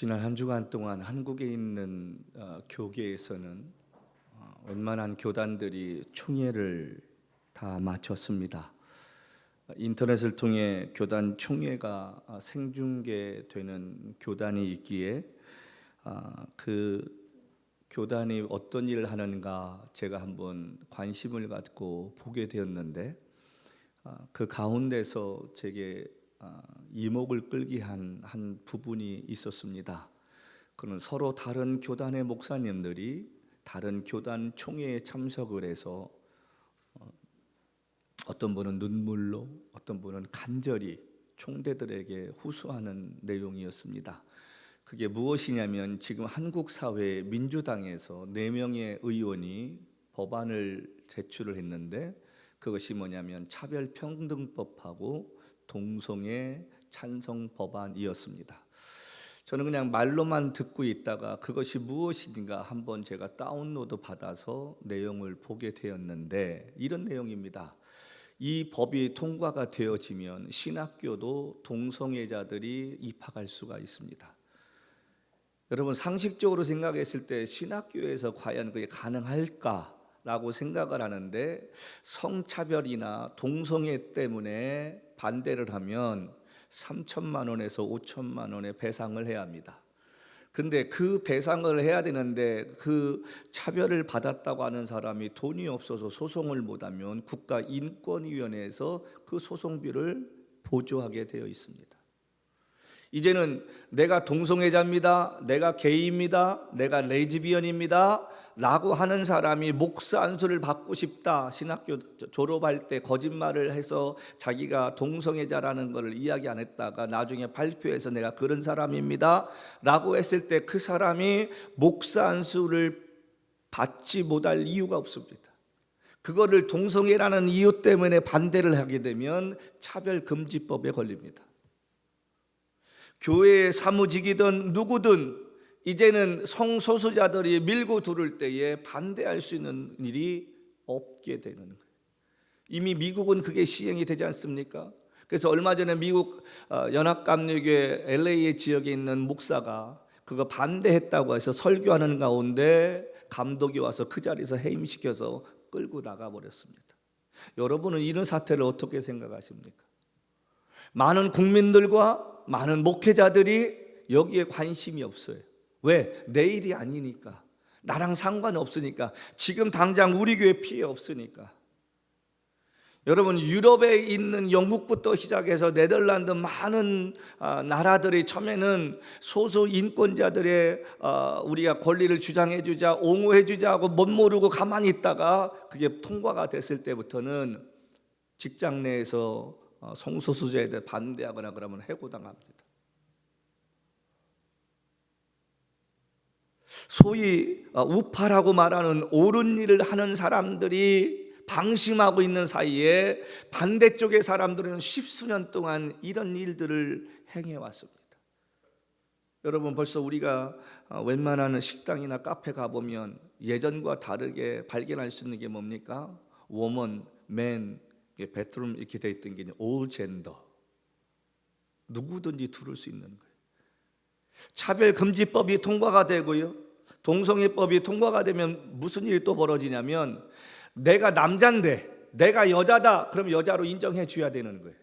지난 한 주간 동안 한국에 있는 어, 교계에서는 어, 웬만한 교단들이 총회를 다 마쳤습니다. 인터넷을 통해 교단 총회가 아, 생중계되는 교단이 있기에 아, 그 교단이 어떤 일을 하는가 제가 한번 관심을 갖고 보게 되었는데 아, 그 가운데서 제게 아, 이목을 끌게 한, 한 부분이 있었습니다. 그는 서로 다른 교단의 목사님들이 다른 교단 총회에 참석을 해서 어, 어떤 분은 눈물로 어떤 분은 간절히 총대들에게 호소하는 내용이었습니다. 그게 무엇이냐면 지금 한국 사회 민주당에서 네 명의 의원이 법안을 제출을 했는데 그것이 뭐냐면 차별평등법하고 동성애 찬성 법안이었습니다. 저는 그냥 말로만 듣고 있다가 그것이 무엇인가 한번 제가 다운로드 받아서 내용을 보게 되었는데 이런 내용입니다. 이 법이 통과가 되어지면 신학교도 동성애자들이 입학할 수가 있습니다. 여러분 상식적으로 생각했을 때 신학교에서 과연 그게 가능할까라고 생각을 하는데 성차별이나 동성애 때문에 반대를 하면 3천만 원에서 5천만 원의 배상을 해야 합니다. 근데 그 배상을 해야 되는데 그 차별을 받았다고 하는 사람이 돈이 없어서 소송을 못하면 국가인권위원회에서 그 소송비를 보조하게 되어 있습니다. 이제는 내가 동성애자입니다. 내가 게이입니다. 내가 레즈비언입니다. 라고 하는 사람이 목사 안수를 받고 싶다. 신학교 졸업할 때 거짓말을 해서 자기가 동성애자라는 것을 이야기 안 했다가 나중에 발표해서 내가 그런 사람입니다. 라고 했을 때 그 사람이 목사 안수를 받지 못할 이유가 없습니다. 그거를 동성애라는 이유 때문에 반대를 하게 되면 차별금지법에 걸립니다. 교회의 사무직이든 누구든 이제는 성소수자들이 밀고 두를 때에 반대할 수 있는 일이 없게 되는 거예요. 이미 미국은 그게 시행이 되지 않습니까? 그래서 얼마 전에 미국 어, 연합감리교회 LA 지역에 있는 목사가 그거 반대했다고 해서 설교하는 가운데 감독이 와서 그 자리에서 해임시켜서 끌고 나가 버렸습니다. 여러분은 이런 사태를 어떻게 생각하십니까? 많은 국민들과 많은 목회자들이 여기에 관심이 없어요. 왜? 내일이 아니니까. 나랑 상관없으니까. 지금 당장 우리 교회 피해 없으니까. 여러분 유럽에 있는 영국부터 시작해서 네덜란드 많은 아, 나라들이 처음에는 소수 인권자들의 아, 우리가 권리를 주장해 주자 옹호해 주자고 못 모르고 가만히 있다가 그게 통과가 됐을 때부터는 직장 내에서 어, 성소수자에 대해 반대하거나 그러면 해고당합니다. 소위 어, 우파라고 말하는 옳은 일을 하는 사람들이 방심하고 있는 사이에 반대쪽의 사람들은 십수년 동안 이런 일들을 행해 왔습니다. 여러분 벌써 우리가 어, 웬만한 식당이나 카페 가보면 예전과 다르게 발견할 수 있는 게 뭡니까? Man, 베트룸 이렇게 돼 있던 게 all gender 누구든지 들을 수 있는 거예요. 차별 금지법이 통과가 되고요. 동성애법이 통과가 되면 무슨 일이 또 벌어지냐면 내가 남자인데 내가 여자다 그럼 여자로 인정해 줘야 되는 거예요.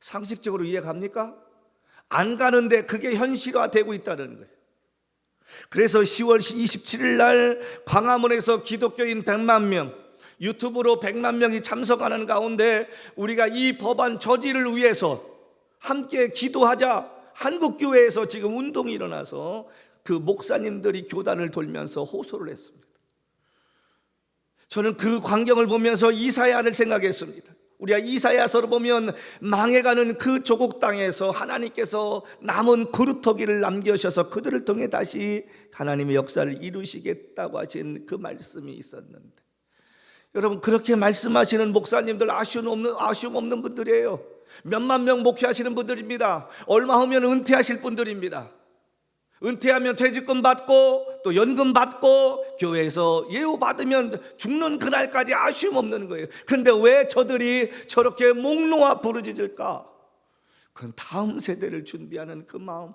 상식적으로 이해 갑니까? 안 가는데 그게 현실화되고 있다는 거예요. 그래서 10월 27일 날 광화문에서 기독교인 100만 명 유튜브로 100만 명이 참석하는 가운데 우리가 이 법안 저지를 위해서 함께 기도하자 한국 교회에서 지금 운동이 일어나서 그 목사님들이 교단을 돌면서 호소를 했습니다. 저는 그 광경을 보면서 이사야를 생각했습니다. 우리가 이사야서를 보면 망해가는 그 조국 땅에서 하나님께서 남은 그루터기를 남겨셔서 그들을 통해 다시 하나님의 역사를 이루시겠다고 하신 그 말씀이 있었는데 여러분 그렇게 말씀하시는 목사님들 아쉬움 없는 아쉬움 없는 분들이에요. 몇만 명 목회하시는 분들입니다. 얼마 후면 은퇴하실 분들입니다. 은퇴하면 퇴직금 받고 또 연금 받고 교회에서 예우 받으면 죽는 그날까지 아쉬움 없는 거예요. 그런데 왜 저들이 저렇게 목 놓아 부르짖을까? 그건 다음 세대를 준비하는 그 마음.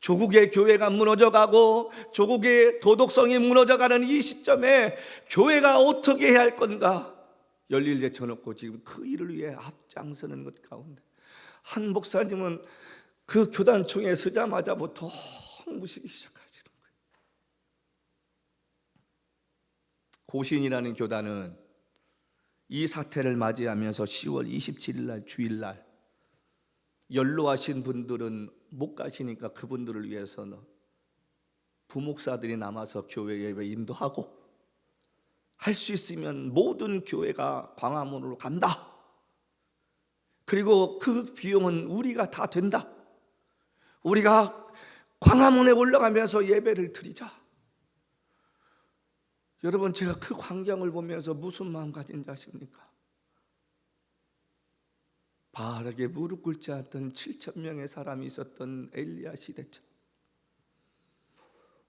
조국의 교회가 무너져가고 조국의 도덕성이 무너져가는 이 시점에 교회가 어떻게 해야 할 건가? 열일 제쳐놓고 지금 그 일을 위해 앞장서는 것 가운데 한 목사님은 그 교단총회 서자마자부터 무시기 시작하시는 거예요. 고신이라는 교단은 이 사태를 맞이하면서 10월 27일 날 주일날 연로하신 분들은 못 가시니까 그분들을 위해서는 부목사들이 남아서 교회 예배 인도하고 할 수 있으면 모든 교회가 광화문으로 간다. 그리고 그 비용은 우리가 다 된다. 우리가 광화문에 올라가면서 예배를 드리자. 여러분 제가 그 광경을 보면서 무슨 마음 가진지 아십니까? 바르게 무릎 꿇지 않던 7천 명의 사람이 있었던 엘리야 시대처럼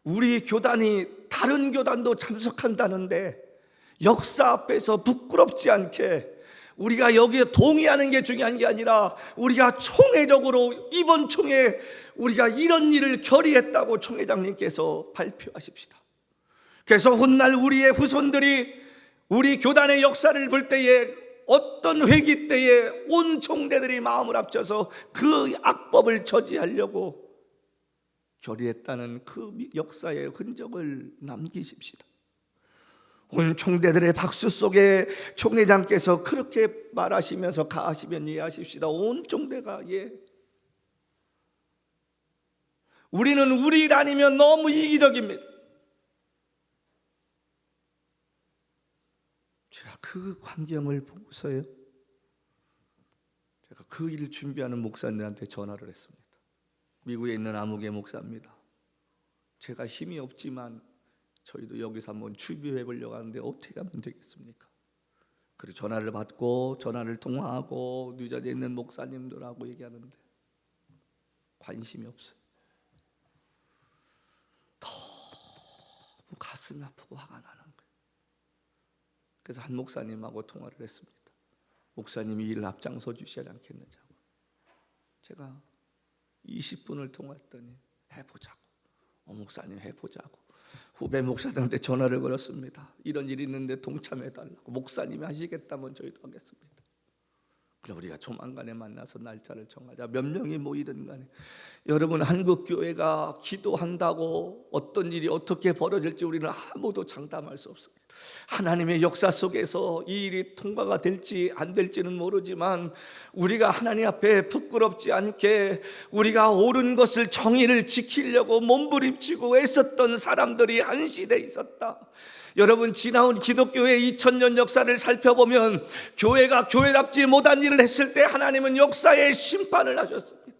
우리 교단이 다른 교단도 참석한다는데 역사 앞에서 부끄럽지 않게 우리가 여기에 동의하는 게 중요한 게 아니라 우리가 총회적으로 이번 총회 우리가 이런 일을 결의했다고 총회장님께서 발표하십시다. 그래서 훗날 우리의 후손들이 우리 교단의 역사를 볼 때에 어떤 회기 때에 온 총대들이 마음을 합쳐서 그 악법을 저지하려고 결의했다는 그 역사의 흔적을 남기십시다. 온 총대들의 박수 속에 총회장께서 그렇게 말하시면서 가하시면 이해하십시다. 온 총대가 예. 우리는 우리 일 아니면 너무 이기적입니다. 제가 그 광경을 보고서요. 제가 그 일을 준비하는 목사님한테 전화를 했습니다. 미국에 있는 아무개 목사입니다. 제가 힘이 없지만 저희도 여기서 한번 준비해 보려고 하는데 어떻게 하면 되겠습니까? 그리고 전화를 받고 전화를 통화하고 뉴저지에 있는 목사님들하고 얘기하는데 관심이 없어요. 너무 가슴이 아프고 화가 나는. 그래서 한 목사님하고 통화를 했습니다. 목사님이 일을 앞장서 주시지 않겠느냐고. 제가 20분을 통화했더니 해보자고. 어, 목사님 해보자고. 후배 목사들한테 전화를 걸었습니다. 이런 일이 있는데 동참해달라고. 목사님이 하시겠다면 저희도 하겠습니다. 그럼 우리가 조만간에 만나서 날짜를 정하자. 몇 명이 모이든 간에 여러분 한국 교회가 기도한다고 어떤 일이 어떻게 벌어질지 우리는 아무도 장담할 수 없습니다. 하나님의 역사 속에서 이 일이 통과가 될지 안 될지는 모르지만 우리가 하나님 앞에 부끄럽지 않게 우리가 옳은 것을 정의를 지키려고 몸부림치고 애썼던 사람들이 한 시대 있었다. 여러분 지나온 기독교의 2000년 역사를 살펴보면 교회가 교회답지 못한 일을 했을 때 하나님은 역사의 심판을 하셨습니다.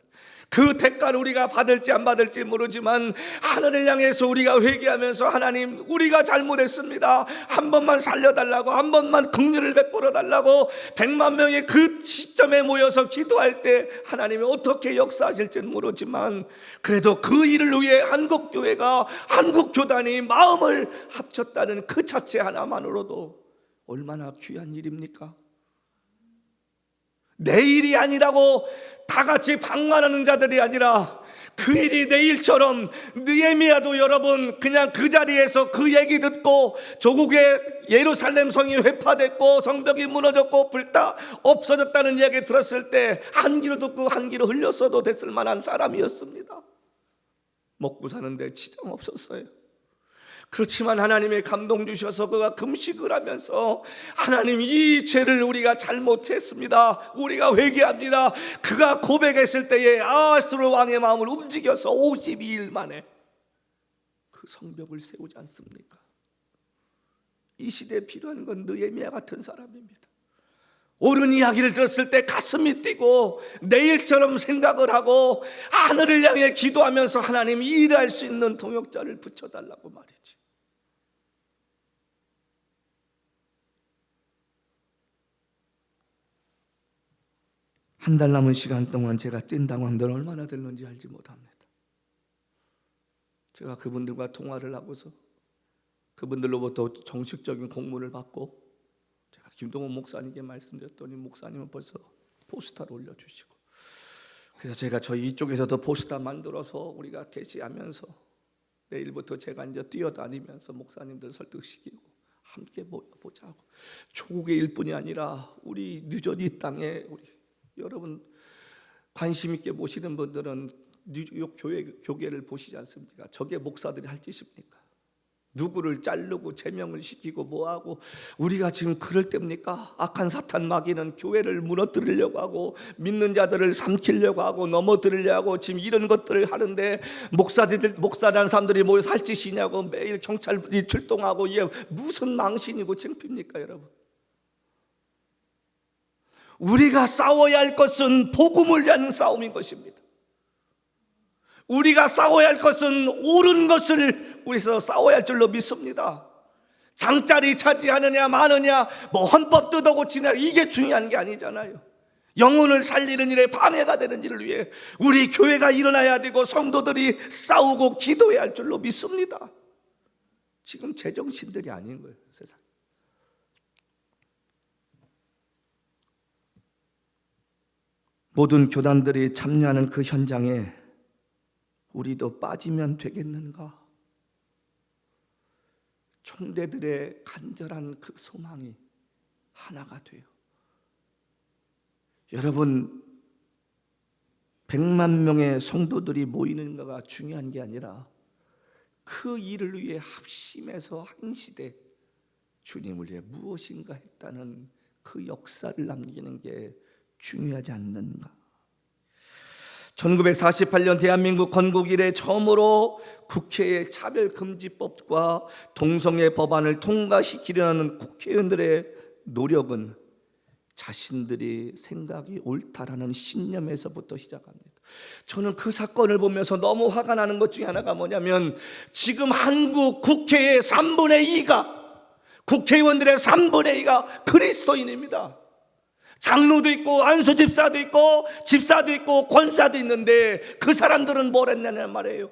그 대가를 우리가 받을지 안 받을지 모르지만 하늘을 향해서 우리가 회개하면서 하나님 우리가 잘못했습니다. 한 번만 살려달라고 한 번만 긍휼을 베풀어 달라고 백만 명이 그 시점에 모여서 기도할 때 하나님이 어떻게 역사하실지는 모르지만 그래도 그 일을 위해 한국 교회가 한국 교단이 마음을 합쳤다는 그 자체 하나만으로도 얼마나 귀한 일입니까? 내 일이 아니라고 다 같이 방관하는 자들이 아니라 그 일이 내 일처럼 느에미아도 여러분 그냥 그 자리에서 그 얘기 듣고 조국의 예루살렘 성이 회파됐고 성벽이 무너졌고 불타 없어졌다는 이야기 들었을 때 한 귀로 듣고 한 귀로 흘렸어도 됐을 만한 사람이었습니다. 먹고 사는데 지장 없었어요. 그렇지만 하나님의 감동 주셔서 그가 금식을 하면서 하나님 이 죄를 우리가 잘못했습니다. 우리가 회개합니다. 그가 고백했을 때에 아스로 왕의 마음을 움직여서 52일 만에 그 성벽을 세우지 않습니까? 이 시대에 필요한 건 느헤미야 같은 사람입니다. 옳은 이야기를 들었을 때 가슴이 뛰고 내일처럼 생각을 하고 하늘을 향해 기도하면서 하나님 일할 수 있는 동역자를 붙여달라고 말이지. 한 달 남은 시간 동안 제가 뛴다고 한들 얼마나 될는지 알지 못합니다. 제가 그분들과 통화를 하고서 그분들로부터 정식적인 공문을 받고 제가 김동원 목사님께 말씀드렸더니 목사님은 벌써 포스터를 올려주시고 그래서 제가 저희 이쪽에서도 포스터 만들어서 우리가 게시하면서 내일부터 제가 이제 뛰어다니면서 목사님들 설득시키고 함께 모여보자고 조국의 일뿐이 아니라 우리 뉴저지 땅에 우리 여러분 관심 있게 보시는 분들은 뉴욕 교회 교계를 보시지 않습니까? 저게 목사들이 할 짓입니까? 누구를 자르고 제명을 시키고 뭐하고 우리가 지금 그럴 때입니까? 악한 사탄 마귀는 교회를 무너뜨리려고 하고 믿는 자들을 삼키려고 하고 넘어뜨리려고 지금 이런 것들을 하는데 목사들 목사라는 사람들이 모여서 할 짓이냐고 매일 경찰이 출동하고 이게 무슨 망신이고 창피입니까 여러분? 우리가 싸워야 할 것은 복음을 위한 싸움인 것입니다. 우리가 싸워야 할 것은 옳은 것을 우리서 싸워야 할 줄로 믿습니다. 장자리 차지하느냐 마느냐 뭐 헌법 뜯어 고치냐 이게 중요한 게 아니잖아요. 영혼을 살리는 일에 방해가 되는 일을 위해 우리 교회가 일어나야 되고 성도들이 싸우고 기도해야 할 줄로 믿습니다. 지금 제정신들이 아닌 거예요, 세상. 모든 교단들이 참여하는 그 현장에 우리도 빠지면 되겠는가? 총대들의 간절한 그 소망이 하나가 돼요. 여러분, 백만 명의 성도들이 모이는가가 중요한 게 아니라 그 일을 위해 합심해서 한 시대 주님을 위해 무엇인가 했다는 그 역사를 남기는 게 중요하지 않는가? 1948년 대한민국 건국 이래 처음으로 국회의 차별금지법과 동성애 법안을 통과시키려는 국회의원들의 노력은 자신들이 생각이 옳다라는 신념에서부터 시작합니다. 저는 그 사건을 보면서 너무 화가 나는 것 중에 하나가 뭐냐면 지금 한국 국회의 3분의 2가 국회의원들의 3분의 2가 그리스도인입니다. 장로도 있고 안수 집사도 있고 집사도 있고 권사도 있는데 그 사람들은 뭘 했냐는 말이에요.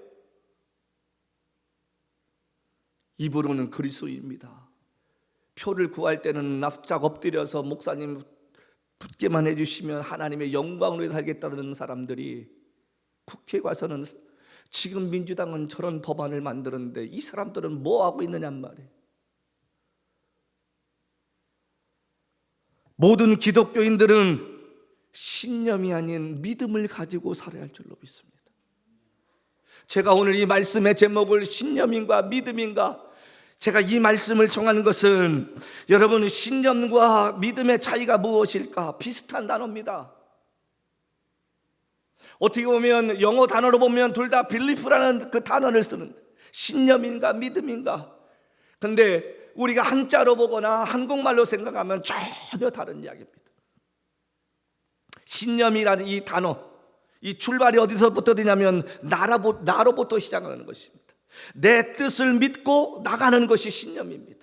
입으로는 그리스도입니다. 표를 구할 때는 납작 엎드려서 목사님 붙게만 해주시면 하나님의 영광으로 살겠다는 사람들이 국회 가서는 지금 민주당은 저런 법안을 만드는데 이 사람들은 뭐 하고 있느냔 말이에요. 모든 기독교인들은 신념이 아닌 믿음을 가지고 살아야 할 줄로 믿습니다. 제가 오늘 이 말씀의 제목을 신념인가 믿음인가 제가 이 말씀을 정한 것은 여러분 신념과 믿음의 차이가 무엇일까 비슷한 단어입니다. 어떻게 보면 영어 단어로 보면 둘 다 빌리프라는 그 단어를 쓰는 신념인가 믿음인가. 근데 우리가 한자로 보거나 한국말로 생각하면 전혀 다른 이야기입니다. 신념이라는 이 단어, 이 출발이 어디서부터 되냐면 나라부, 나로부터 시작하는 것입니다. 내 뜻을 믿고 나가는 것이 신념입니다.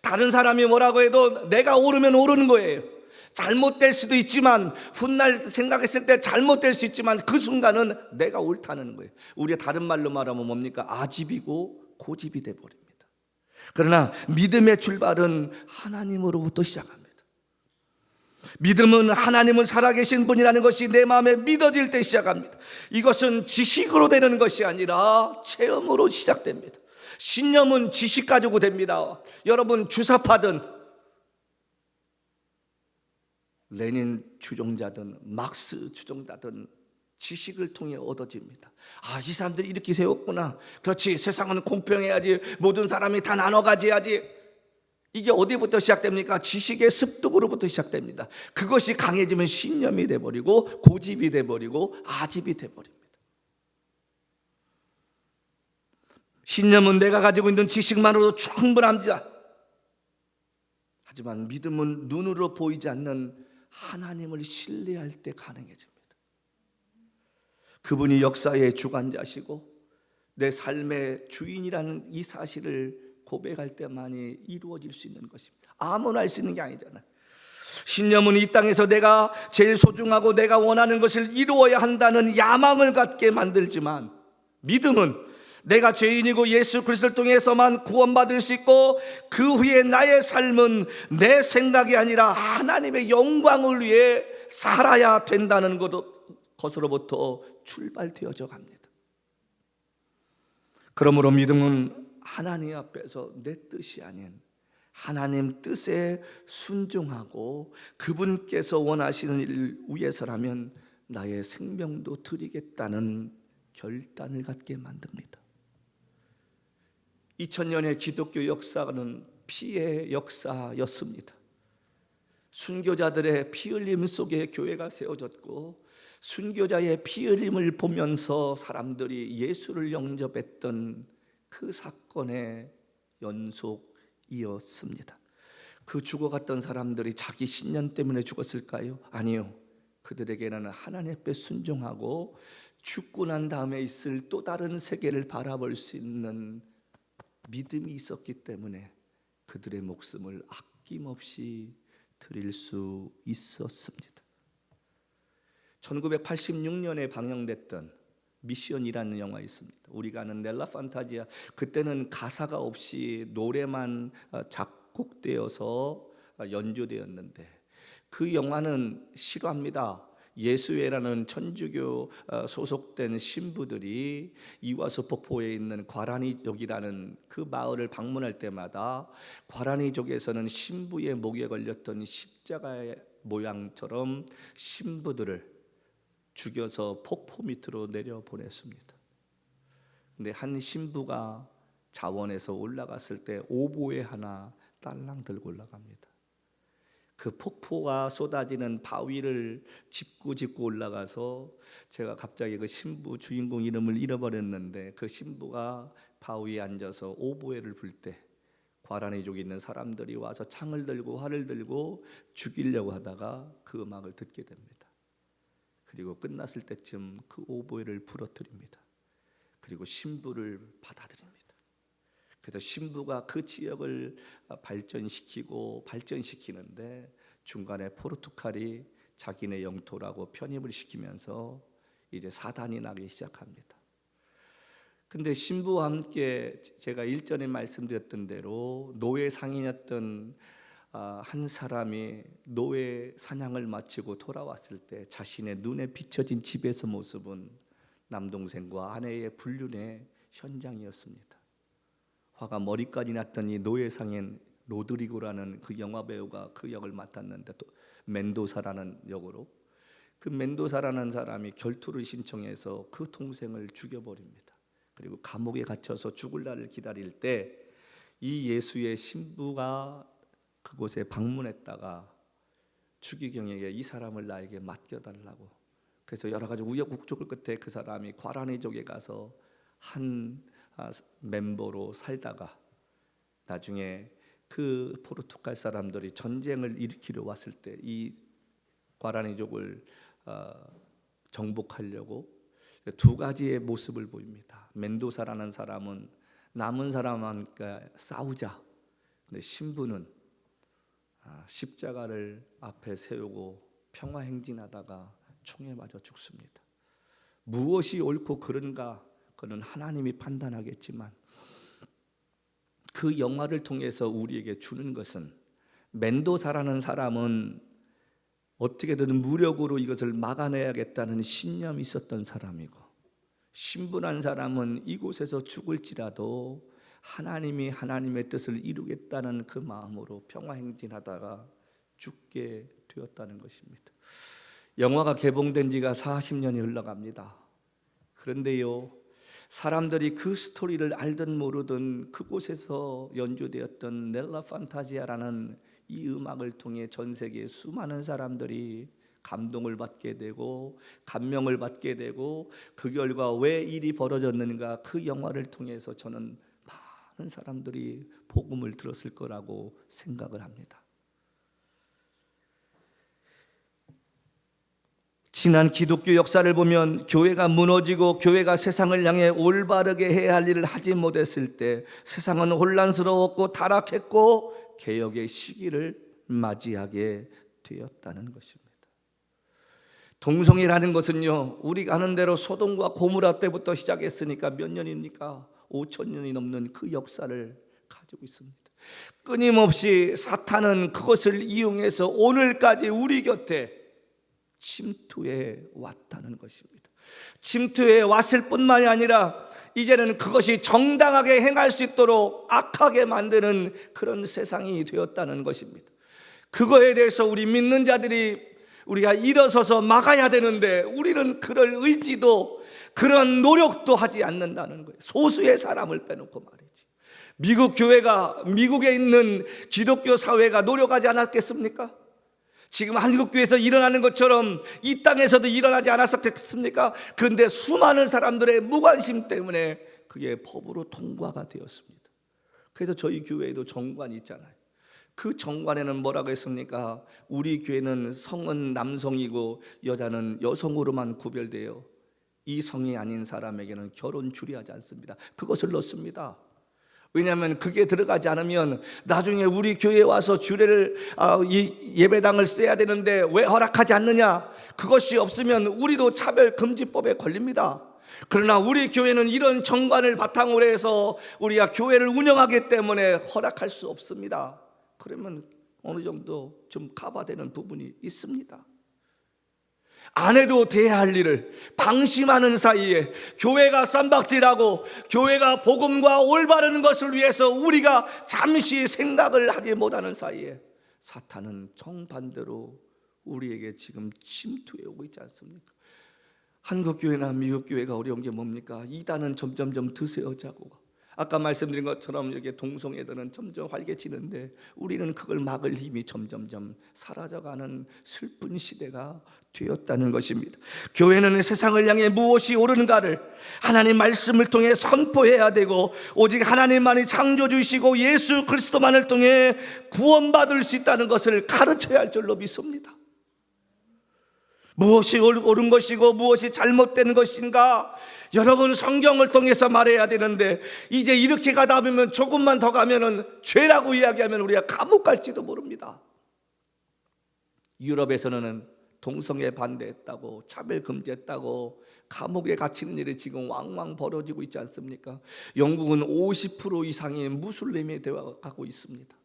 다른 사람이 뭐라고 해도 내가 오르면 오르는 거예요. 잘못될 수도 있지만 훗날 생각했을 때 잘못될 수 있지만 그 순간은 내가 옳다는 거예요. 우리가 다른 말로 말하면 뭡니까? 아집이고 고집이 돼 버립니다. 그러나 믿음의 출발은 하나님으로부터 시작합니다. 믿음은 하나님은 살아계신 분이라는 것이 내 마음에 믿어질 때 시작합니다. 이것은 지식으로 되는 것이 아니라 체험으로 시작됩니다. 신념은 지식 가지고 됩니다. 여러분 주사파든 레닌 추종자든 막스 추종자든 지식을 통해 얻어집니다. 아, 이 사람들이 이렇게 세웠구나. 그렇지. 세상은 공평해야지. 모든 사람이 다 나눠 가져야지. 이게 어디부터 시작됩니까? 지식의 습득으로부터 시작됩니다. 그것이 강해지면 신념이 돼버리고 고집이 돼버리고 아집이 돼버립니다. 신념은 내가 가지고 있는 지식만으로도 충분합니다. 하지만 믿음은 눈으로 보이지 않는 하나님을 신뢰할 때 가능해집니다. 그분이 역사의 주관자시고 내 삶의 주인이라는 이 사실을 고백할 때만이 이루어질 수 있는 것입니다. 아무나 할 수 있는 게 아니잖아요. 신념은 이 땅에서 내가 제일 소중하고 내가 원하는 것을 이루어야 한다는 야망을 갖게 만들지만 믿음은 내가 죄인이고 예수 그리스도를 통해서만 구원받을 수 있고 그 후에 나의 삶은 내 생각이 아니라 하나님의 영광을 위해 살아야 된다는 것 것으로부터 출발되어져 갑니다. 그러므로 믿음은 하나님 앞에서 내 뜻이 아닌 하나님 뜻에 순종하고 그분께서 원하시는 일 위해서라면 나의 생명도 드리겠다는 결단을 갖게 만듭니다. 2000년의 기독교 역사는 피의 역사였습니다. 순교자들의 피 흘림 속에 교회가 세워졌고 순교자의 피 흘림을 보면서 사람들이 예수를 영접했던 그 사건의 연속이었습니다. 그 죽어갔던 사람들이 자기 신념 때문에 죽었을까요? 아니요. 그들에게는 하나님 앞에 순종하고 죽고 난 다음에 있을 또 다른 세계를 바라볼 수 있는 믿음이 있었기 때문에 그들의 목숨을 아낌없이 드릴 수 있었습니다. 1986년에 방영됐던 미션이라는 영화 있습니다. 우리가 아는 넬라 판타지아 그때는 가사가 없이 노래만 어, 작곡되어서 어, 연주되었는데 그 영화는 실화입니다. 예수회라는 천주교 어, 소속된 신부들이 이와수 폭포에 있는 과라니족이라는 그 마을을 방문할 때마다 과라니족에서는 신부의 목에 걸렸던 십자가의 모양처럼 신부들을 죽여서 폭포 밑으로 내려 보냈습니다. 근데 한 신부가 자원에서 올라갔을 때 오보에 하나 딸랑 들고 올라갑니다. 그 폭포가 쏟아지는 바위를 짚고 짚고 올라가서 제가 갑자기 그 신부 주인공 이름을 잃어버렸는데 그 신부가 바위에 앉아서 오보에를 불 때 과란이족에 있는 사람들이 와서 창을 들고 활을 들고 죽이려고 하다가 그 음악을 듣게 됩니다. 그리고 끝났을 때쯤 그 오보에를 부러뜨립니다. 그리고 신부를 받아들입니다. 그래서 신부가 그 지역을 발전시키고 발전시키는데 중간에 포르투갈이 자기네 영토라고 편입을 시키면서 이제 사단이 나기 시작합니다. 근데 신부와 함께 제가 일전에 말씀드렸던 대로 노예 상인이었던 아, 한 사람이 노예 사냥을 마치고 돌아왔을 때 자신의 눈에 비춰진 집에서 모습은 남동생과 아내의 불륜의 현장이었습니다. 화가 머리까지 났던 이 노예 상인 로드리고라는 그 영화 배우가 그 역을 맡았는데 또 멘도사라는 역으로 그 멘도사라는 사람이 결투를 신청해서 그 동생을 죽여버립니다. 그리고 감옥에 갇혀서 죽을 날을 기다릴 때 이 예수의 신부가 그곳에 방문했다가 추기경에게 이 사람을 나에게 맡겨달라고 그래서 여러 가지 우여곡절 끝에 그 사람이 과란의족에 가서 한 아, 멤버로 살다가 나중에 그 포르투갈 사람들이 전쟁을 일으키려 왔을 때 이 과란의족을 어, 정복하려고 두 가지의 모습을 보입니다. 멘도사라는 사람은 남은 사람과 싸우자. 근데 신부는 아, 십자가를 앞에 세우고 평화 행진하다가 총에 맞아 죽습니다. 무엇이 옳고 그른가 그는 하나님이 판단하겠지만 그 영화를 통해서 우리에게 주는 것은 멘도사라는 사람은 어떻게든 무력으로 이것을 막아내야겠다는 신념이 있었던 사람이고 신분한 사람은 이곳에서 죽을지라도 하나님이 하나님의 뜻을 이루겠다는 그 마음으로 평화 행진하다가 죽게 되었다는 것입니다. 영화가 개봉된 지가 40년이 흘러갑니다. 그런데요, 사람들이 그 스토리를 알든 모르든 그곳에서 연주되었던 넬라 판타지아라는 이 음악을 통해 전 세계 수많은 사람들이 감동을 받게 되고 감명을 받게 되고 그 결과 왜 일이 벌어졌는가 그 영화를 통해서 저는 많은 사람들이 복음을 들었을 거라고 생각을 합니다. 지난 기독교 역사를 보면 교회가 무너지고 교회가 세상을 향해 올바르게 해야 할 일을 하지 못했을 때 세상은 혼란스러웠고 타락했고 개혁의 시기를 맞이하게 되었다는 것입니다. 동성이라는 것은요, 우리가 아는 대로 소돔과 고무라 때부터 시작했으니까 몇 년입니까? 5천 년이 넘는 그 역사를 가지고 있습니다. 끊임없이 사탄은 그것을 이용해서 오늘까지 우리 곁에 침투해 왔다는 것입니다. 침투해 왔을 뿐만이 아니라 이제는 그것이 정당하게 행할 수 있도록 악하게 만드는 그런 세상이 되었다는 것입니다. 그거에 대해서 우리 믿는 자들이 우리가 일어서서 막아야 되는데 우리는 그럴 의지도 그런 노력도 하지 않는다는 거예요. 소수의 사람을 빼놓고 말이지. 미국 교회가 미국에 있는 기독교 사회가 노력하지 않았겠습니까? 지금 한국 교회에서 일어나는 것처럼 이 땅에서도 일어나지 않았었겠습니까? 그런데 수많은 사람들의 무관심 때문에 그게 법으로 통과가 되었습니다. 그래서 저희 교회에도 정관이 있잖아요. 그 정관에는 뭐라고 했습니까? 우리 교회는 성은 남성이고 여자는 여성으로만 구별되어 이 성이 아닌 사람에게는 결혼 주리하지 않습니다. 그것을 넣습니다. 왜냐하면 그게 들어가지 않으면 나중에 우리 교회에 와서 주례를 아, 이 예배당을 써야 되는데 왜 허락하지 않느냐? 그것이 없으면 우리도 차별 금지법에 걸립니다. 그러나 우리 교회는 이런 정관을 바탕으로 해서 우리가 교회를 운영하기 때문에 허락할 수 없습니다. 그러면 어느 정도 좀 커버되는 부분이 있습니다. 안 해도 돼야 할 일을 방심하는 사이에 교회가 쌈박질하고 교회가 복음과 올바른 것을 위해서 우리가 잠시 생각을 하지 못하는 사이에 사탄은 정반대로 우리에게 지금 침투해 오고 있지 않습니까? 한국 교회나 미국 교회가 어려운 게 뭡니까? 이단은 점점점 드세어자고 아까 말씀드린 것처럼 이렇게 동성애들은 점점 활개치는데 우리는 그걸 막을 힘이 점점점 사라져가는 슬픈 시대가 되었다는 것입니다. 교회는 세상을 향해 무엇이 옳은가를 하나님 말씀을 통해 선포해야 되고 오직 하나님만이 창조주시고 예수 그리스도만을 통해 구원받을 수 있다는 것을 가르쳐야 할 줄로 믿습니다. 무엇이 옳은 것이고 무엇이 잘못된 것인가 여러분 성경을 통해서 말해야 되는데 이제 이렇게 가다 보면 조금만 더 가면은 죄라고 이야기하면 우리가 감옥 갈지도 모릅니다. 유럽에서는 동성애 반대했다고 차별 금지했다고 감옥에 갇히는 일이 지금 왕왕 벌어지고 있지 않습니까? 영국은 50% 이상의 무슬림이 되어 가고 있습니다.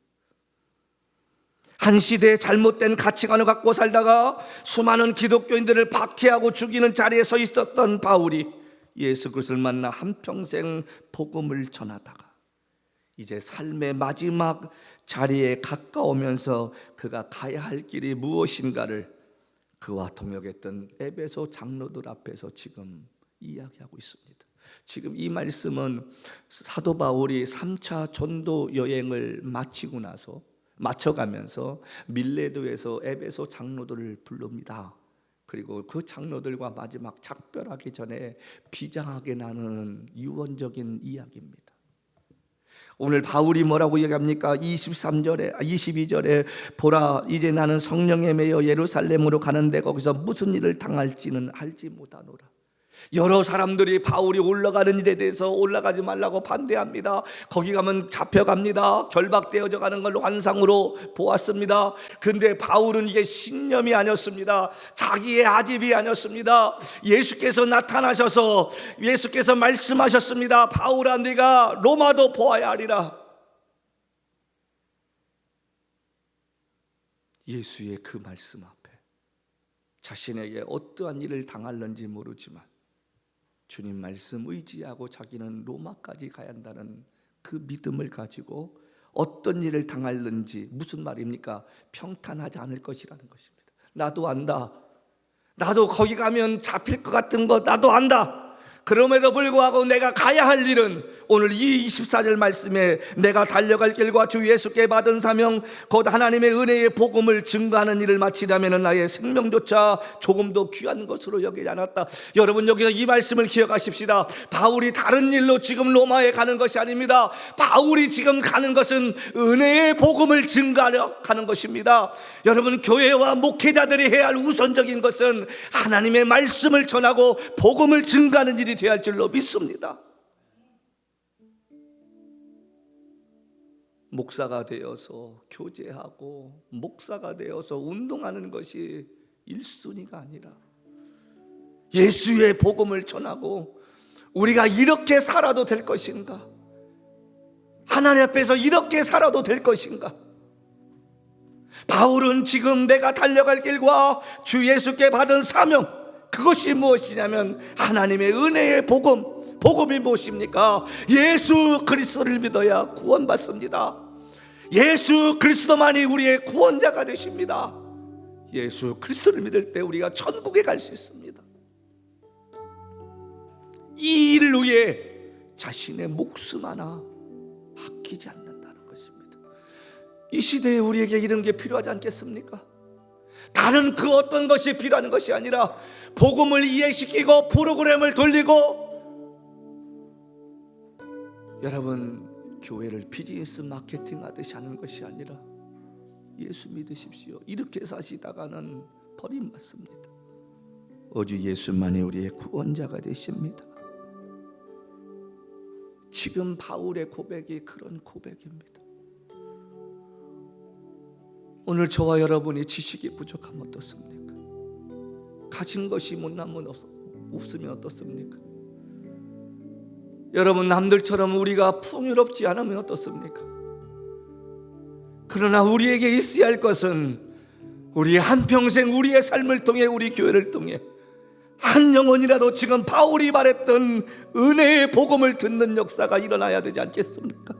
한 시대에 잘못된 가치관을 갖고 살다가 수많은 기독교인들을 박해하고 죽이는 자리에 서 있었던 바울이 예수 그리스도를 만나 한평생 복음을 전하다가 이제 삶의 마지막 자리에 가까우면서 그가 가야 할 길이 무엇인가를 그와 동역했던 에베소 장로들 앞에서 지금 이야기하고 있습니다. 지금 이 말씀은 사도 바울이 3차 전도 여행을 마치고 나서 맞춰가면서 밀레도에서 에베소 장로들을 부릅니다. 그리고 그 장로들과 마지막 작별하기 전에 비장하게 나누는 유언적인 이야기입니다. 오늘 바울이 뭐라고 얘기합니까? 23절에 22절에 보라 이제 나는 성령에 매여 예루살렘으로 가는데 거기서 무슨 일을 당할지는 알지 못하노라. 여러 사람들이 바울이 올라가는 일에 대해서 올라가지 말라고 반대합니다. 거기 가면 잡혀갑니다. 결박되어져 가는 걸 환상으로 보았습니다. 근데 바울은 이게 신념이 아니었습니다. 자기의 아집이 아니었습니다. 예수께서 나타나셔서 예수께서 말씀하셨습니다. 바울아 네가 로마도 보아야 하리라. 예수의 그 말씀 앞에 자신에게 어떠한 일을 당할는지 모르지만 주님 말씀 의지하고 자기는 로마까지 가야 한다는 그 믿음을 가지고 어떤 일을 당할는지 무슨 말입니까? 평탄하지 않을 것이라는 것입니다. 나도 안다. 나도 거기 가면 잡힐 것 같은 거 나도 안다. 그럼에도 불구하고 내가 가야 할 일은 오늘 이 24절 말씀에 내가 달려갈 길과 주 예수께 받은 사명 곧 하나님의 은혜의 복음을 증거하는 일을 마치려면 나의 생명조차 조금도 귀한 것으로 여기지 않았다. 여러분 여기서 이 말씀을 기억하십시다. 바울이 다른 일로 지금 로마에 가는 것이 아닙니다. 바울이 지금 가는 것은 은혜의 복음을 증거하려 가는 것입니다. 여러분 교회와 목회자들이 해야 할 우선적인 것은 하나님의 말씀을 전하고 복음을 증거하는 일이 되어야 할 줄로 믿습니다. 목사가 되어서 교제하고 목사가 되어서 운동하는 것이 1순위가 아니라 예수의 복음을 전하고 우리가 이렇게 살아도 될 것인가? 하나님 앞에서 이렇게 살아도 될 것인가? 바울은 지금 내가 달려갈 길과 주 예수께 받은 사명 그것이 무엇이냐면 하나님의 은혜의 복음 복음이 무엇입니까? 예수 그리스도를 믿어야 구원받습니다. 예수 그리스도만이 우리의 구원자가 되십니다. 예수 그리스도를 믿을 때 우리가 천국에 갈 수 있습니다. 이 일을 위해 자신의 목숨 하나 아끼지 않는다는 것입니다. 이 시대에 우리에게 이런 게 필요하지 않겠습니까? 다른 그 어떤 것이 필요한 것이 아니라 복음을 이해시키고 프로그램을 돌리고 여러분 교회를 비즈니스 마케팅 하듯이 하는 것이 아니라 예수 믿으십시오. 이렇게 사시다가는 버림 받습니다. 오직 예수만이 우리의 구원자가 되십니다. 지금 바울의 고백이 그런 고백입니다. 오늘 저와 여러분이 지식이 부족하면 어떻습니까? 가진 것이 못나면 없으면 어떻습니까? 여러분 남들처럼 우리가 풍요롭지 않으면 어떻습니까? 그러나 우리에게 있어야 할 것은 우리 한평생 우리의 삶을 통해 우리 교회를 통해 한 영혼이라도 지금 바울이 말했던 은혜의 복음을 듣는 역사가 일어나야 되지 않겠습니까?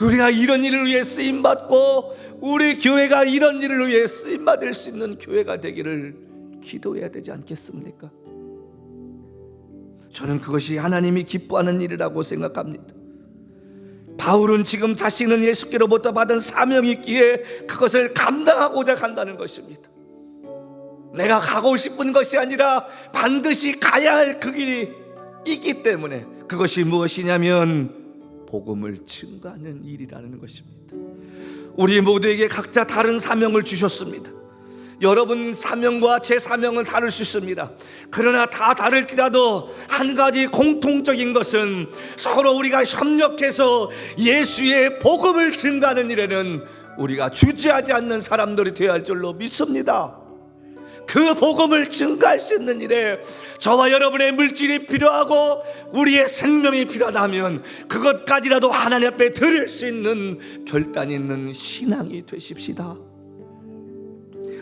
우리가 이런 일을 위해 쓰임 받고 우리 교회가 이런 일을 위해 쓰임 받을 수 있는 교회가 되기를 기도해야 되지 않겠습니까? 저는 그것이 하나님이 기뻐하는 일이라고 생각합니다. 바울은 지금 자신은 예수께로부터 받은 사명이 있기에 그것을 감당하고자 간다는 것입니다. 내가 가고 싶은 것이 아니라 반드시 가야 할 그 길이 있기 때문에 그것이 무엇이냐면 복음을 증거하는 일이라는 것입니다. 우리 모두에게 각자 다른 사명을 주셨습니다. 여러분 사명과 제 사명은 다를 수 있습니다. 그러나 다 다를지라도 한 가지 공통적인 것은 서로 우리가 협력해서 예수의 복음을 증가하는 일에는 우리가 주지하지 않는 사람들이 되어야 할 줄로 믿습니다. 그 복음을 증가할 수 있는 일에 저와 여러분의 물질이 필요하고 우리의 생명이 필요하다면 그것까지라도 하나님 앞에 드릴 수 있는 결단 있는 신앙이 되십시다.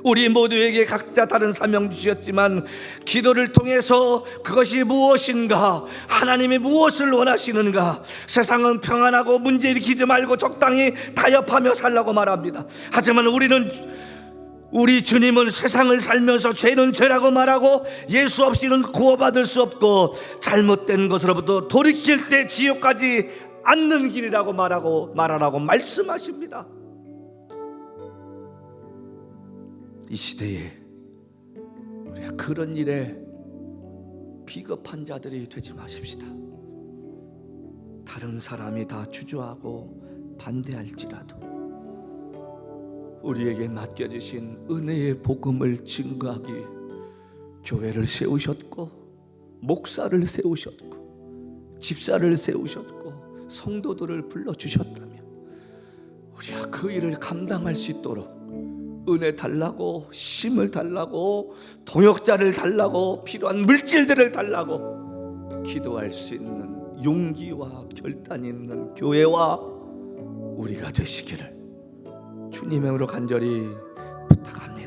우리 모두에게 각자 다른 사명 주셨지만 기도를 통해서 그것이 무엇인가 하나님이 무엇을 원하시는가 세상은 평안하고 문제 일으키지 말고 적당히 타협하며 살라고 말합니다 하지만 우리는 우리 주님은 세상을 살면서 죄는 죄라고 말하고 예수 없이는 구원받을 수 없고 잘못된 것으로부터 돌이킬 때 지옥까지 앉는 길이라고 말하고 말하라고 말씀하십니다. 이 시대에 우리가 그런 일에 비겁한 자들이 되지 마십시다. 다른 사람이 다 주저하고 반대할지라도 우리에게 맡겨주신 은혜의 복음을 증거하기 교회를 세우셨고 목사를 세우셨고 집사를 세우셨고 성도들을 불러 주셨다면 우리가 그 일을 감당할 수 있도록 은혜 달라고 힘을 달라고 동역자를 달라고 필요한 물질들을 달라고 기도할 수 있는 용기와 결단 있는 교회와 우리가 되시기를 주님의 으로 간절히 부탁합니다.